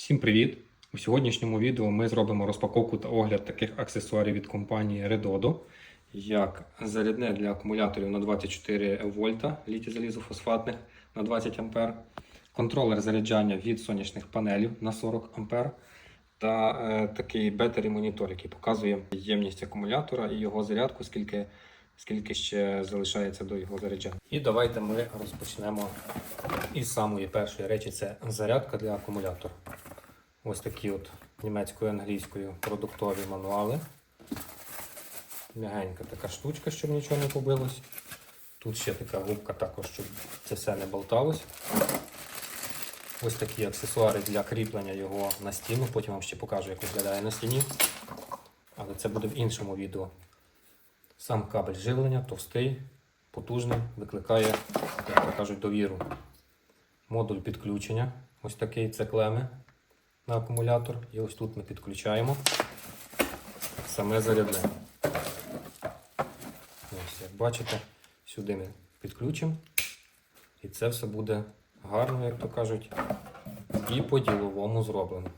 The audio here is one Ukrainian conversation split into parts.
Всім привіт! У сьогоднішньому відео ми зробимо розпаковку та огляд таких аксесуарів від компанії Redodo, як зарядне для акумуляторів на 24 вольта літій залізофосфатних на 20 А, контролер заряджання від сонячних панелів на 40 А та е, такий бетері монітор, який показує ємність акумулятора і його зарядку, скільки, скільки ще залишається до його заряджання. І давайте ми розпочнемо із самої першої речі це зарядка для акумулятора. Ось такі от німецькою англійською продуктові мануали. Мягенька така штучка, щоб нічого не побилось. Тут ще така губка також, щоб це все не болталось. Ось такі аксесуари для кріплення його на стіну. Потім вам ще покажу, як виглядає на стіні. Але це буде в іншому відео. Сам кабель живлення товстий, потужний, викликає, як то кажуть, довіру. Модуль підключення. Ось такий це клеми на акумулятор. І ось тут ми підключаємо саме зарядне. Ось, як бачите, сюди ми підключимо. І це все буде гарно, як то кажуть, і по-діловому зроблено.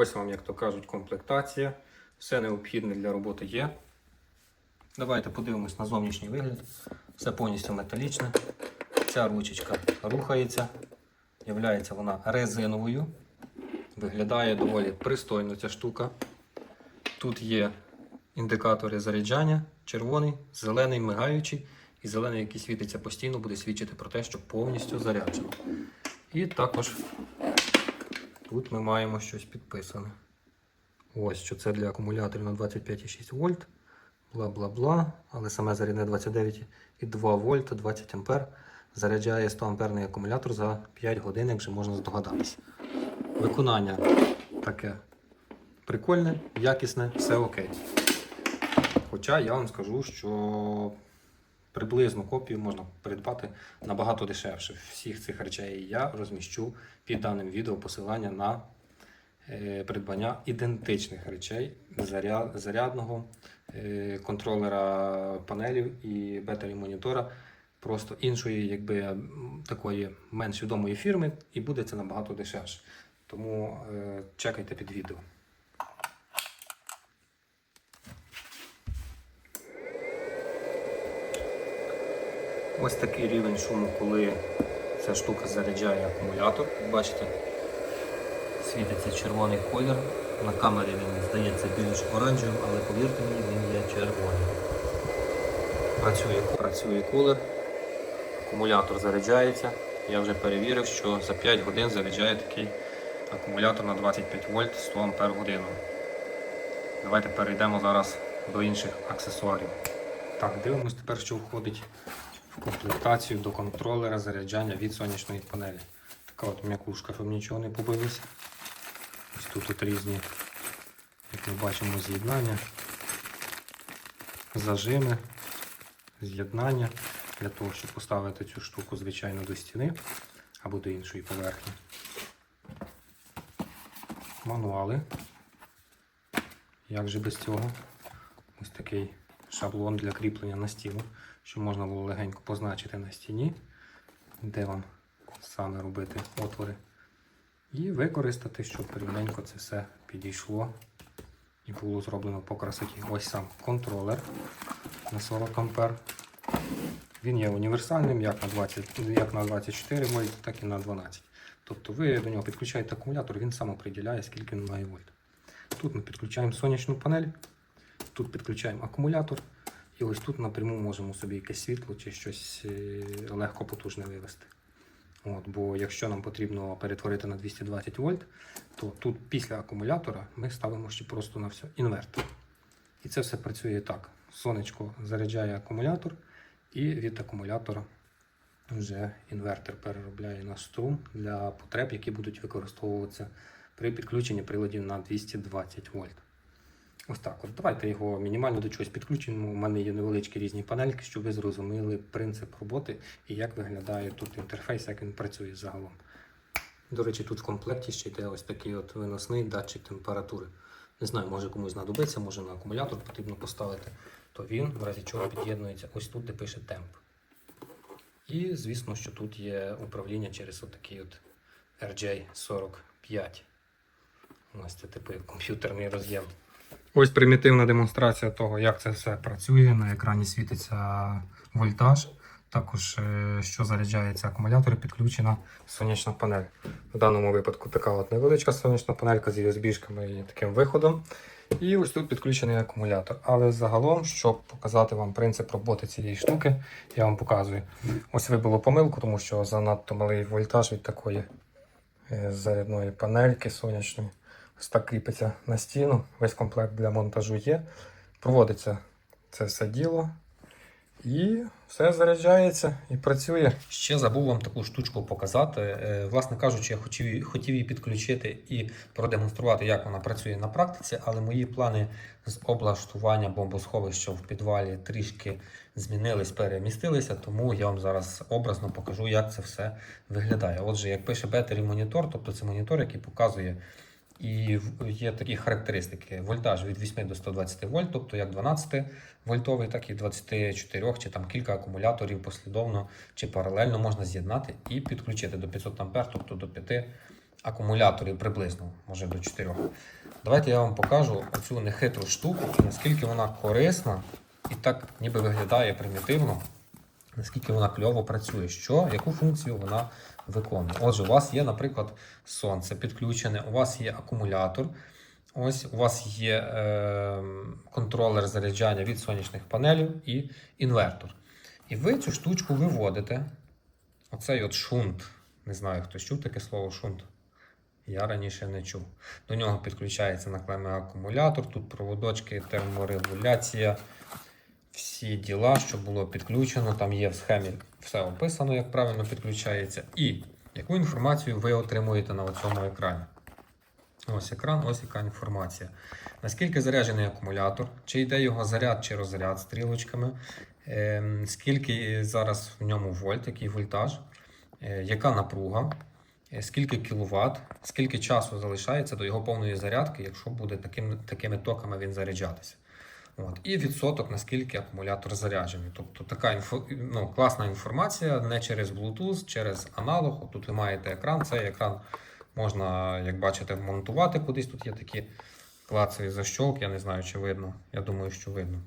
Ось вам, як то кажуть, комплектація. Все необхідне для роботи є. Давайте подивимось на зовнішній вигляд. Все повністю металічне. Ця ручечка рухається. Являється вона резиновою. Виглядає доволі пристойно ця штука. Тут є індикатори заряджання, червоний, зелений, мигаючий, і зелений, який світиться постійно, буде свідчити про те, що повністю заряджено. І також тут ми маємо щось підписане. Ось що це для акумуляторів на 25,6 вольт. Бла-бла-бла. Але саме зарядне 29,2 вольта 20 ампер заряджає 100 амперний акумулятор за 5 годин, як вже можна здогадатися. Виконання таке прикольне, якісне, все окей. Хоча я вам скажу, що приблизно копію можна придбати набагато дешевше. Всіх цих речей я розміщу під даним відео посилання на е, придбання ідентичних речей зарядного е, контролера панелів і бетері монітора. Просто іншої, якби такої менш відомої фірми, і буде це набагато дешевше. Тому е, чекайте під відео. Ось такий рівень шуму, коли ця штука заряджає акумулятор. Бачите, світиться червоний колір. На камері він здається більш оранжевим, але повірте мені, він є червоним. Працює, працює кулер, акумулятор заряджається. Я вже перевірив, що за 5 годин заряджає такий акумулятор на 25 вольт 100 ампер годину. Давайте перейдемо зараз до інших аксесуарів. Так, дивимось тепер, що входить в комплектацію до контролера заряджання від сонячної панелі. Така от м'якушка, щоб нічого не побилося. Ось тут от різні, як ми бачимо, з'єднання, зажими, з'єднання для того, щоб поставити цю штуку, звичайно, до стіни або до іншої поверхні. Мануали. Як же без цього? Ось такий шаблон для кріплення на стіну, щоб можна було легенько позначити на стіні, де вам саме робити отвори. І використати, щоб рівненько це все підійшло і було зроблено по красоті. Ось сам контролер на 40 ампер. Він є універсальним як на 20, як на 24 вольт, так і на 12. Тобто ви до нього підключаєте акумулятор, він сам определяє, скільки він має вольт. Тут ми підключаємо сонячну панель, тут підключаємо акумулятор, і ось тут напряму можемо собі якесь світло чи щось е, легко потужне вивести. От, бо якщо нам потрібно перетворити на 220 вольт, то тут після акумулятора ми ставимо ще просто на все інвертор. І це все працює так. Сонечко заряджає акумулятор, і від акумулятора вже інвертор переробляє на струм для потреб, які будуть використовуватися при підключенні приладів на 220 вольт. Ось так. От давайте його мінімально до чогось підключимо. У мене є невеличкі різні панельки, щоб ви зрозуміли принцип роботи і як виглядає тут інтерфейс, як він працює загалом. До речі, тут в комплекті ще йде ось такий от виносний датчик температури. Не знаю, може комусь знадобиться, може на акумулятор потрібно поставити. то він в разі чого під'єднується ось тут, де пише темп. І звісно, що тут є управління через отакий от RJ45. Ось це типу комп'ютерний роз'єм. Ось примітивна демонстрація того, як це все працює. На екрані світиться вольтаж. Також, е, що заряджається акумулятор, підключена сонячна панель. В даному випадку така от невеличка сонячна панелька з USB-шками і таким виходом. І ось тут підключений акумулятор. Але загалом, щоб показати вам принцип роботи цієї штуки, я вам показую. Ось вибило помилку, тому що занадто малий вольтаж від такої е, зарядної панельки сонячної. Ось так кріпиться на стіну. Весь комплект для монтажу є. Проводиться це все діло. І все заряджається і працює. Ще забув вам таку штучку показати. Е, Власне кажучи, я хотів, хотів її підключити і продемонструвати, як вона працює на практиці, але мої плани з облаштування бомбосховища в підвалі трішки змінились, перемістилися, тому я вам зараз образно покажу, як це все виглядає. Отже, як пише Battery монітор, тобто це монітор, який показує. І є такі характеристики: вольтаж від 8 до 120 вольт, тобто як 12 вольтовий, так і 24, чи там кілька акумуляторів послідовно чи паралельно можна з'єднати і підключити до 500 А, тобто до 5 акумуляторів приблизно, може до 4. Давайте я вам покажу оцю нехитру штуку, наскільки вона корисна і так ніби виглядає примітивно, наскільки вона кльово працює, що, яку функцію вона виконує. Отже, у вас є, наприклад, сонце підключене, у вас є акумулятор. Ось у вас є е, контролер заряджання від сонячних панелів і інвертор. І ви цю штучку виводите. Оцей от шунт. Не знаю, хто чув таке слово шунт. Я раніше не чув. До нього підключається наклемний акумулятор, тут проводочки, терморегуляція, всі діла, що було підключено. Там є в схемі все описано, як правильно підключається. І яку інформацію ви отримуєте на цьому екрані. Ось екран, ось яка інформація. Наскільки заряджений акумулятор, чи йде його заряд чи розряд стрілочками, ем, скільки зараз в ньому вольт, який вольтаж, е, яка напруга, е, скільки кіловат, скільки часу залишається до його повної зарядки, якщо буде таким, такими токами він заряджатися. От. І відсоток, наскільки акумулятор заряджений. Тобто така інфо, ну, класна інформація не через Bluetooth, через аналог. От Тут ви маєте екран, цей екран можна, як бачите, вмонтувати кудись. Тут є такі клацеві защолки, я не знаю, чи видно. Я думаю, що видно.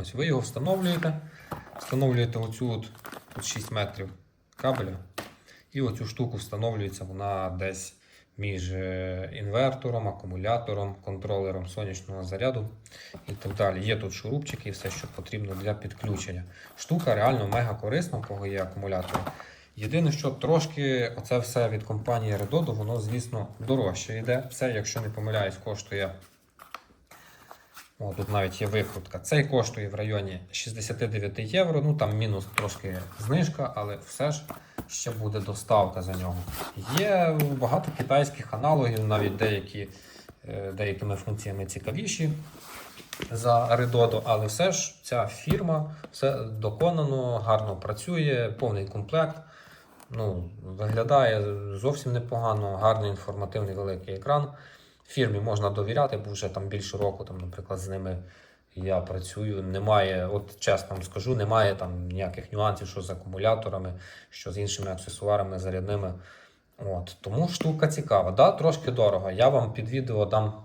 Ось ви його встановлюєте. Встановлюєте оцю от, тут 6 метрів кабеля. І оцю штуку встановлюється вона десь між е, інвертором, акумулятором, контролером сонячного заряду і так далі. Є тут шурупчики і все, що потрібно для підключення. Штука реально мега корисна, у кого є акумулятор. Єдине, що трошки оце все від компанії Redodo, воно, звісно, дорожче йде. Це, якщо не помиляюсь, коштує. О, тут навіть є викрутка. Цей коштує в районі 69 євро. Ну там мінус трошки знижка, але все ж ще буде доставка за нього. Є багато китайських аналогів, навіть деякі е, деякими функціями цікавіші за Redodo, але все ж ця фірма все доконано, гарно працює, повний комплект. Ну, виглядає зовсім непогано, гарний інформативний великий екран. Фірмі можна довіряти, бо вже там більше року, там, наприклад, з ними я працюю. Немає, от чесно вам скажу, немає там ніяких нюансів, що з акумуляторами, що з іншими аксесуарами зарядними. От, тому штука цікава. Да, трошки дорого. Я вам під відео дам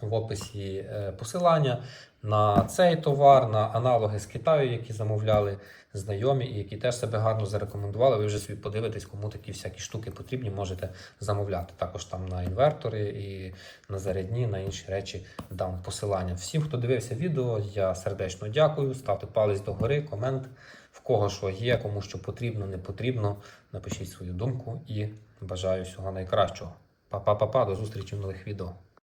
в описі е, посилання на цей товар, на аналоги з Китаю, які замовляли знайомі і які теж себе гарно зарекомендували. Ви вже собі подивитесь, кому такі всякі штуки потрібні, можете замовляти. Також там на інвертори і на зарядні, на інші речі дам посилання. Всім, хто дивився відео, я сердечно дякую. Ставте палець догори, комент. В кого що є, кому що потрібно, не потрібно. Напишіть свою думку і бажаю всього найкращого. Па-па-па-па, до зустрічі в нових відео.